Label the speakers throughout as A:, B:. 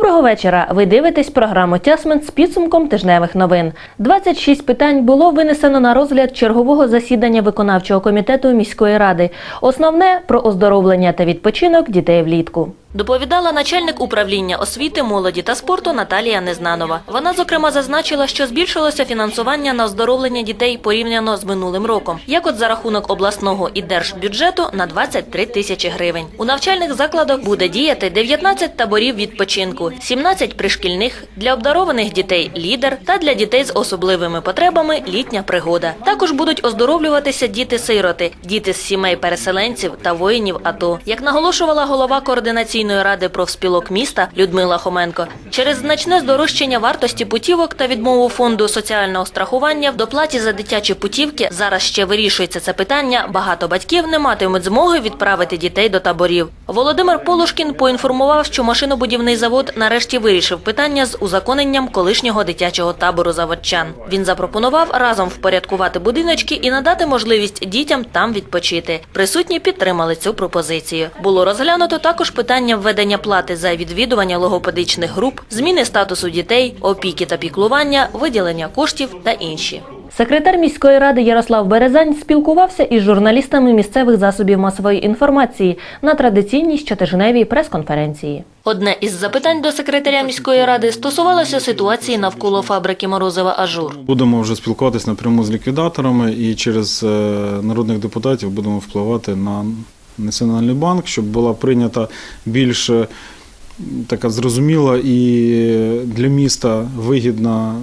A: Доброго вечора. Ви дивитесь програму Тясмент з підсумком тижневих новин. 26 питань було винесено на розгляд чергового засідання виконавчого комітету міської ради. Основне про оздоровлення та відпочинок дітей влітку. Доповідала начальник управління освіти, молоді та спорту Наталія Незнанова. Вона зокрема зазначила, що збільшилося фінансування на оздоровлення дітей порівняно з минулим роком, як от за рахунок обласного і держбюджету на 23 тисячі гривень. У навчальних закладах буде діяти 19 таборів відпочинку, 17 пришкільних для обдарованих дітей лідер та для дітей з особливими потребами літня пригода. Також будуть оздоровлюватися діти-сироти, діти з сімей переселенців та воїнів АТО. Як наголошувала голова координаційної ради профспілок міста Людмила Хоменко, через значне здорожчання вартості путівок та відмову фонду соціального страхування в доплаті за дитячі путівки зараз ще вирішується це питання. Багато батьків не матимуть змоги відправити дітей до таборів. Володимир Полушкін поінформував, що машинобудівний завод нарешті вирішив питання з узаконенням колишнього дитячого табору заводчан. Він запропонував разом впорядкувати будиночки і надати можливість дітям там відпочити. Присутні підтримали цю пропозицію. Було розглянуто також питання введення плати за відвідування логопедичних груп, зміни статусу дітей, опіки та піклування, виділення коштів та інші. Секретар міської ради Ярослав Березань спілкувався із журналістами місцевих засобів масової інформації на традиційній щотижневій прес-конференції. Одне із запитань до секретаря міської ради стосувалося ситуації навколо фабрики Морозова Ажур.
B: Будемо вже спілкуватися напряму з ліквідаторами і через е, народних депутатів будемо впливати на Національний банк, щоб була прийнята більш е, така зрозуміла і для міста вигідна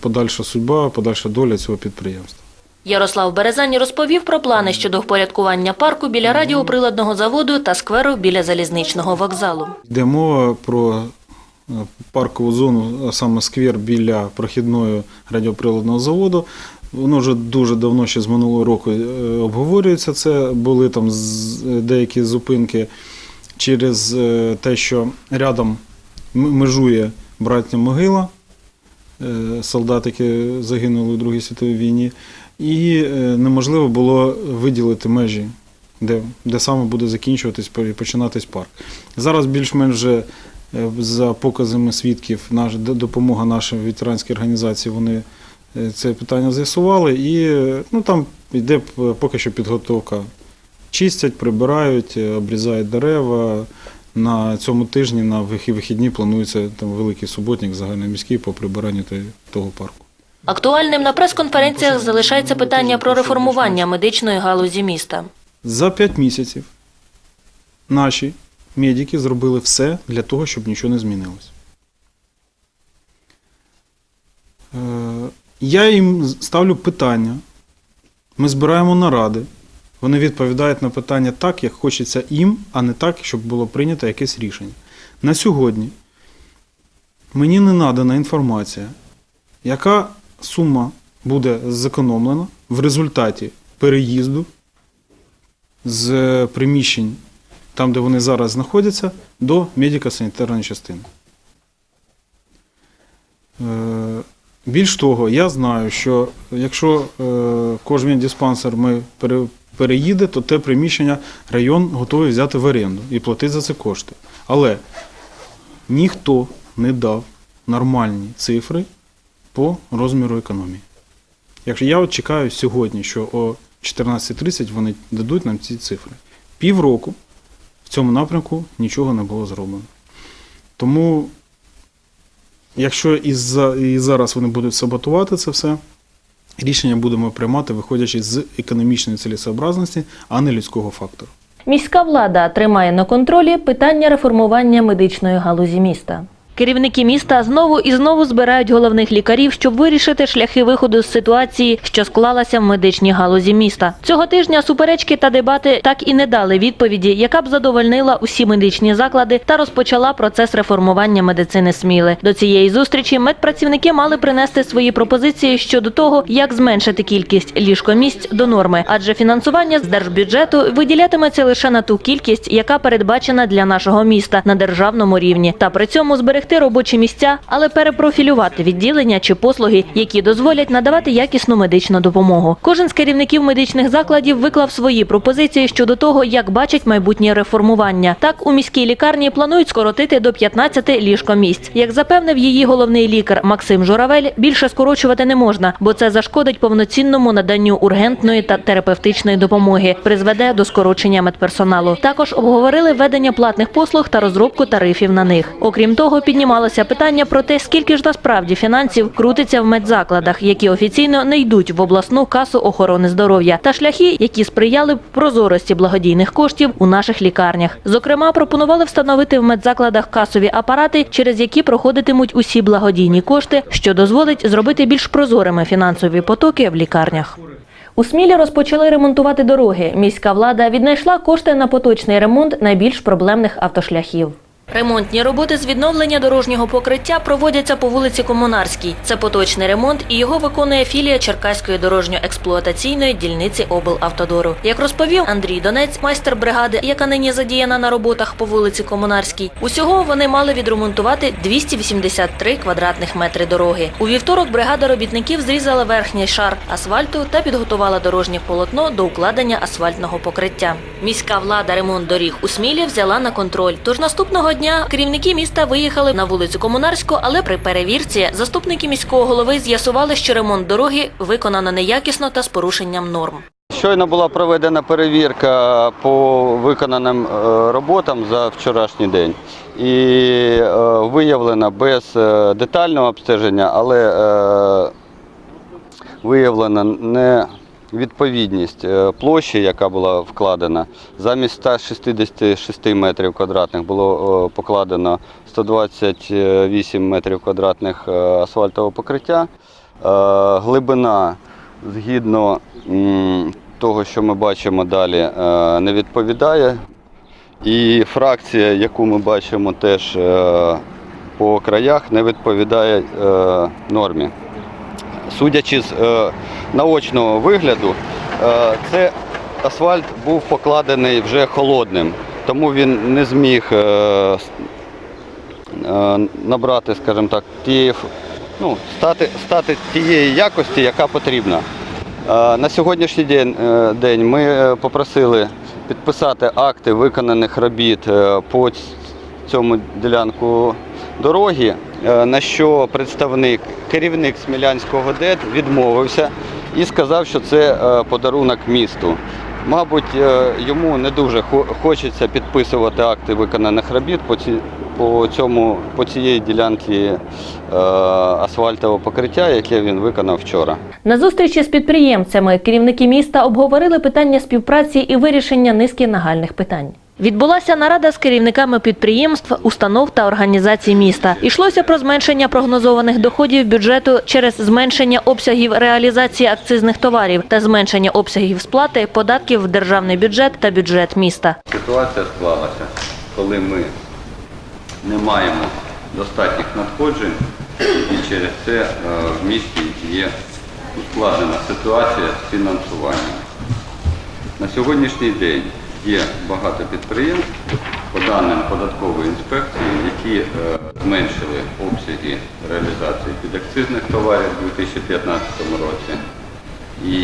B: подальша судьба, подальша доля цього підприємства.
A: Ярослав Березань розповів про плани щодо впорядкування парку біля радіоприладного заводу та скверу біля залізничного вокзалу.
B: Йде мова про паркову зону, а саме сквер біля прохідної радіоприладного заводу. Воно вже дуже давно, ще з минулого року, е, обговорюється це. Були там деякі зупинки через е, те, що рядом межує братня могила, е, солдат, які загинули у Другій світовій війні, і е, неможливо було виділити межі, де, де саме буде закінчуватись і починатись парк. Зараз більш-менш е, за показами свідків наш, допомога нашій ветеранській організації, вони е, це питання з'ясували, і е, ну, там йде поки що підготовка. Чистять, прибирають, е, обрізають дерева. На цьому тижні на вихідні планується там великий суботник загальноміський по прибиранню того парку.
A: Актуальним на прес-конференціях залишається питання про реформування медичної галузі міста.
B: За 5 місяців наші медики зробили все для того, щоб нічого не змінилось. Е, Я їм ставлю питання. Ми збираємо наради. Вони відповідають на питання так, як хочеться їм, а не так, щоб було прийнято якесь рішення. На сьогодні мені не надана інформація, яка сума буде зекономлена в результаті переїзду з приміщень, там, де вони зараз знаходяться, до медико-санітарної частини. Е, Більш того, я знаю, що якщо е, кожен диспансер ми переїде, то те приміщення район готовий взяти в оренду і платити за це кошти. Але ніхто не дав нормальні цифри по розміру економії. Якщо я от чекаю сьогодні, що о 14.30 вони дадуть нам ці цифри. Півроку цьому напрямку нічого не було зроблено. Тому, якщо і, за, і зараз вони будуть саботувати це все, рішення будемо приймати, виходячи з економічної цілісообразності, а не людського фактору.
A: Міська влада тримає на контролі питання реформування медичної галузі міста. Керівники міста знову і знову збирають головних лікарів, щоб вирішити шляхи виходу з ситуації, що склалася в медичній галузі міста. Цього тижня суперечки та дебати так і не дали відповіді, яка б задовольнила усі медичні заклади та розпочала процес реформування медицини Сміли. До цієї зустрічі медпрацівники мали принести свої пропозиції щодо того, як зменшити кількість ліжкомісць до норми, адже фінансування з держбюджету виділятиметься лише на ту кількість, яка передбачена для нашого міста на державному рівні, та при цьому зберегти зберегти робочі місця, але перепрофілювати відділення чи послуги, які дозволять надавати якісну медичну допомогу. Кожен з керівників медичних закладів виклав свої пропозиції щодо того, як бачить майбутнє реформування. Так, у міській лікарні планують скоротити до 15 ліжкомісць. Як запевнив її головний лікар Максим Журавель, більше скорочувати не можна, бо це зашкодить повноцінному наданню ургентної та терапевтичної допомоги, призведе до скорочення медперсоналу. Також обговорили введення платних послуг та розробку тарифів на них. Окрім того, піднімалося питання про те, скільки ж насправді фінансів крутиться в медзакладах, які офіційно не йдуть в обласну касу охорони здоров'я, та шляхи, які сприяли б прозорості благодійних коштів у наших лікарнях. Зокрема, пропонували встановити в медзакладах касові апарати, через які проходитимуть усі благодійні кошти, що дозволить зробити більш прозорими фінансові потоки в лікарнях. У Смілі розпочали ремонтувати дороги. Міська влада віднайшла кошти на поточний ремонт найбільш проблемних автошляхів. Ремонтні роботи з відновлення дорожнього покриття проводяться по вулиці Комунарській. Це поточний ремонт, і його виконує філія Черкаської дорожньо-експлуатаційної дільниці облавтодору. Як розповів Андрій Донець, майстер бригади, яка нині задіяна на роботах по вулиці Комунарській, усього вони мали відремонтувати 283 квадратних метри дороги. У вівторок бригада робітників зрізала верхній шар асфальту та підготувала дорожнє полотно до укладення асфальтного покриття. Міська влада ремонт доріг у Смілі взяла на контроль. Тож наступного дня керівники міста виїхали на вулицю Комунарську, але при перевірці заступники міського голови з'ясували, що ремонт дороги виконано неякісно та з порушенням норм.
C: Щойно була проведена перевірка по виконаним е, роботам за вчорашній день. І е, виявлено без е, детального обстеження, але виявлена невідповідність е, площі, яка була вкладена. Замість 166 метрів квадратних було е, покладено 128 метрів квадратних е, асфальтового покриття. Глибина згідно того, що ми бачимо далі, не відповідає. І фракція, яку ми бачимо теж по краях, не відповідає нормі. Судячи з наочного вигляду, е, це асфальт був покладений вже холодним, тому він не зміг е, е, набрати, скажімо так, тієї, ну, стати, стати тієї якості, яка потрібна. На сьогоднішній день, день ми попросили підписати акти виконаних робіт по цьому ділянку дороги, на що представник, керівник Смілянського ДЕД відмовився і сказав, що це е, подарунок місту. Мабуть, е, йому не дуже хочеться підписувати акти виконаних робіт по, цьому, по цієї ділянці е, асфальтового покриття, яке він виконав вчора.
A: На зустрічі з підприємцями керівники міста обговорили питання співпраці і вирішення низки нагальних питань. Відбулася нарада з керівниками підприємств, установ та організацій міста. Ішлося про зменшення прогнозованих доходів бюджету через зменшення обсягів реалізації акцизних товарів та зменшення обсягів сплати податків в державний бюджет та бюджет міста.
C: Ситуація склалася, коли ми не маємо достатніх надходжень і через це е, в місті є ускладнена ситуація з фінансуванням. На сьогоднішній день є багато підприємств, по даним податкової інспекції, які е, зменшили обсяги реалізації підакцизних товарів у 2015 році. І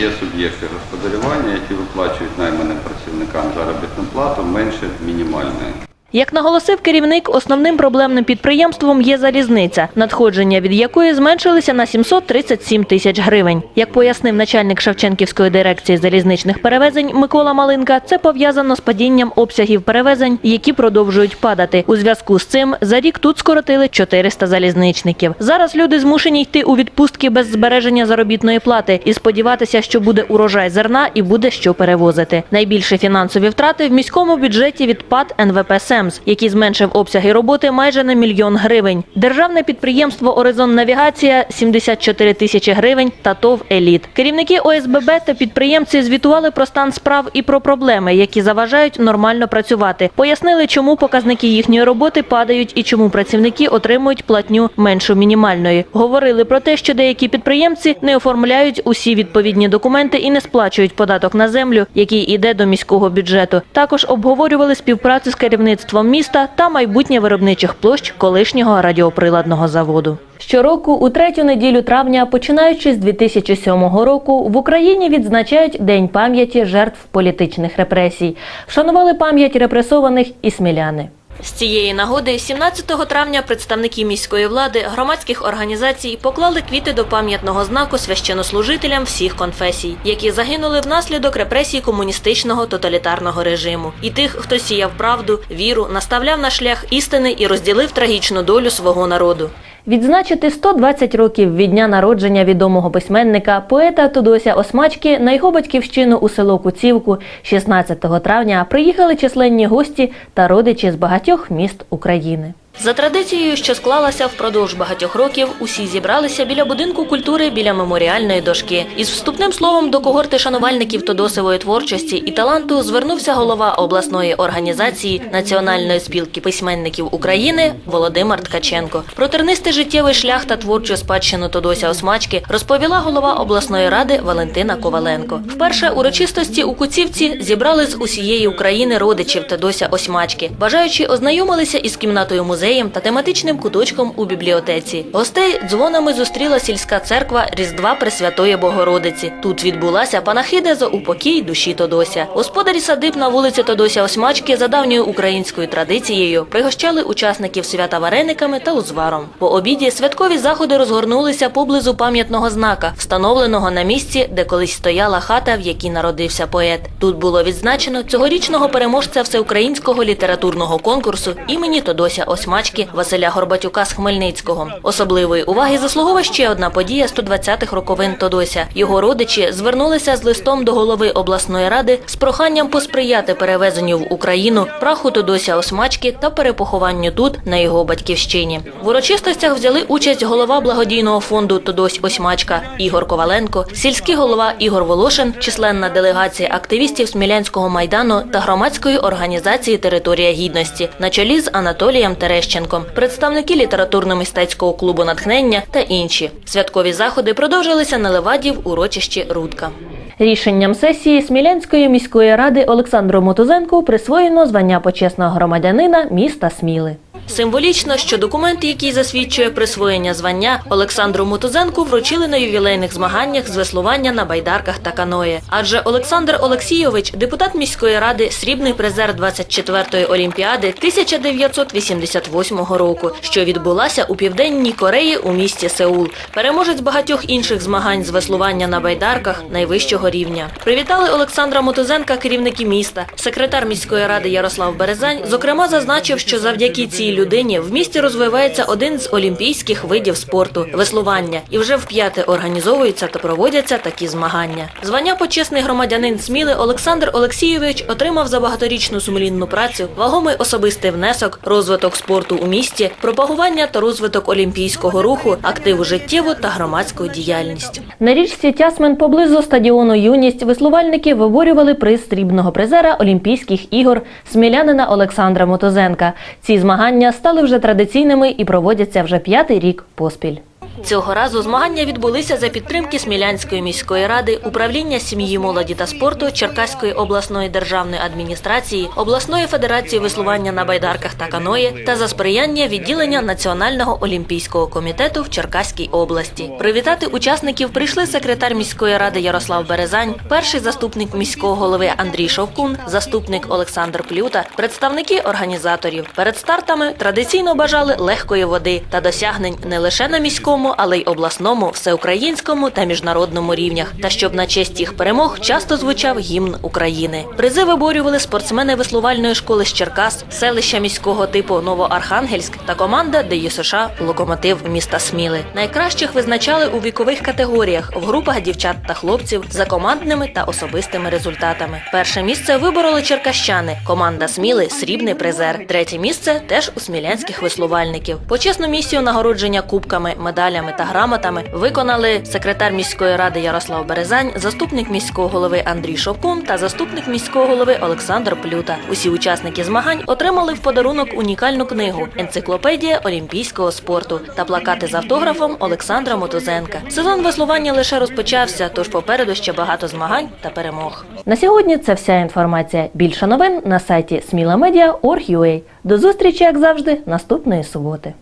C: є суб'єкти господарювання, які виплачують найманим працівникам заробітну плату менше мінімальної.
A: Як наголосив керівник, основним проблемним підприємством є залізниця, надходження від якої зменшилися на 737 тисяч гривень. Як пояснив начальник Шевченківської дирекції залізничних перевезень Микола Малинка, це пов'язано з падінням обсягів перевезень, які продовжують падати. У зв'язку з цим за рік тут скоротили 400 залізничників. Зараз люди змушені йти у відпустки без збереження заробітної плати і сподіватися, що буде урожай зерна і буде що перевозити. Найбільші фінансові втрати в міському бюджеті від ПАД НВП «Семс», який зменшив обсяги роботи майже на мільйон гривень. Державне підприємство Оризон Навігація 74 тисячі гривень та ТОВ Еліт. Керівники ОСББ та підприємці звітували про стан справ і про проблеми, які заважають нормально працювати. Пояснили, чому показники їхньої роботи падають і чому працівники отримують платню меншу мінімальної. Говорили про те, що деякі підприємці не оформляють усі відповідні документи і не сплачують податок на землю, який іде до міського бюджету. Також обговорювали співпрацю з керівництвом будівництвом міста та майбутнє виробничих площ колишнього радіоприладного заводу. Щороку, у третю неділю травня, починаючи з 2007 року, в Україні відзначають День пам'яті жертв політичних репресій. Вшанували пам'ять репресованих і сміляни. З цієї нагоди, 17 травня, представники міської влади, громадських організацій поклали квіти до пам'ятного знаку священнослужителям всіх конфесій, які загинули внаслідок репресій комуністичного тоталітарного режиму, і тих, хто сіяв правду, віру, наставляв на шлях істини і розділив трагічну долю свого народу. Відзначити 120 років від дня народження відомого письменника, поета Тодося Осмачки на його батьківщину у село Куцівку 16 травня приїхали численні гості та родичі з багатьох міст України. За традицією, що склалася впродовж багатьох років, усі зібралися біля будинку культури біля меморіальної дошки. Із вступним словом до когорти шанувальників Тодосової творчості і таланту звернувся голова обласної організації Національної спілки письменників України Володимир Ткаченко. Про тернистий життєвий шлях та творчу спадщину Тодося Осмачки розповіла голова обласної ради Валентина Коваленко. Вперше урочистості у Куцівці зібрали з усієї України родичів Тодося Осмачки. Бажаючи ознайомилися із кімнатою музеєм та тематичним куточком у бібліотеці. Гостей дзвонами зустріла сільська церква Різдва Пресвятої Богородиці. Тут відбулася панахида за упокій душі Тодося. Господарі садиб на вулиці Тодося Осмачки за давньою українською традицією пригощали учасників свята варениками та узваром. По обіді святкові заходи розгорнулися поблизу пам'ятного знака, встановленого на місці, де колись стояла хата, в якій народився поет. Тут було відзначено цьогорічного переможця всеукраїнського літературного конкурсу імені Тодося Осмачки Василя Горбатюка з Хмельницького. Особливої уваги заслуговує ще одна подія 120-х роковин Тодося. Його родичі звернулися з листом до голови обласної ради з проханням посприяти перевезенню в Україну праху Тодося Осмачки та перепохованню тут, на його батьківщині. В урочистостях взяли участь голова благодійного фонду Тодось Осьмачка Ігор Коваленко, сільський голова Ігор Волошин, численна делегація активістів Смілянського майдану та громадської організації Територія гідності на чолі з Анатолієм Терещенком, представники літературно-мистецького клубу натхнення та інші. Святкові заходи продовжилися на леваді в урочищі Рудка. Рішенням сесії Смілянської міської ради Олександру Мотузенку присвоєно звання почесного громадянина міста Сміли. Символічно, що документ, який засвідчує присвоєння звання, Олександру Мотузенку вручили на ювілейних змаганнях з веслування на байдарках та каної. Адже Олександр Олексійович, депутат міської ради, срібний призер 24-ї олімпіади 1988 року, що відбулася у південній Кореї у місті Сеул. Переможець багатьох інших змагань з веслування на байдарках найвищого рівня. Привітали Олександра Мотузенка керівники міста. Секретар міської ради Ярослав Березань зокрема зазначив, що завдяки цій людині в місті розвивається один з олімпійських видів спорту веслування, і вже вп'яте організовуються та проводяться такі змагання. Звання почесний громадянин Сміли Олександр Олексійович отримав за багаторічну сумлінну працю, вагомий особистий внесок, розвиток спорту у місті, пропагування та розвиток олімпійського руху, активу життєву та громадську діяльність. На річці Тясмен поблизу стадіону Юність веслувальники виборювали приз срібного призера Олімпійських ігор смілянина Олександра Мотозенка. Ці змагання стали вже традиційними і проводяться вже п'ятий рік поспіль. Цього разу змагання відбулися за підтримки Смілянської міської ради, управління сім'ї, молоді та спорту Черкаської обласної державної адміністрації, обласної федерації веслування на байдарках та каної та за сприяння відділення Національного олімпійського комітету в Черкаській області. Привітати учасників прийшли секретар міської ради Ярослав Березань, перший заступник міського голови Андрій Шовкун, заступник Олександр Плюта, представники організаторів. Перед стартами традиційно бажали легкої води та досягнень не лише на міському, але й обласному, всеукраїнському та міжнародному рівнях. Та щоб на честь їх перемог часто звучав гімн України. Призи виборювали спортсмени веслувальної школи з Черкас, селища міського типу Новоархангельськ та команда ДЮСШ Локомотив міста Сміли. Найкращих визначали у вікових категоріях в групах дівчат та хлопців за командними та особистими результатами. Перше місце вибороли черкащани. Команда Сміли срібний призер. Третє місце теж у смілянських веслувальників. Почесну місію нагородження кубками, медалями медалями та грамотами виконали секретар міської ради Ярослав Березань, заступник міського голови Андрій Шовкун та заступник міського голови Олександр Плюта. Усі учасники змагань отримали в подарунок унікальну книгу Енциклопедія олімпійського спорту та плакати з автографом Олександра Мотузенка. Сезон веслування лише розпочався, тож попереду ще багато змагань та перемог. На сьогодні це вся інформація. Більше новин на сайті smilamedia.org.ua. До зустрічі, як завжди, наступної суботи.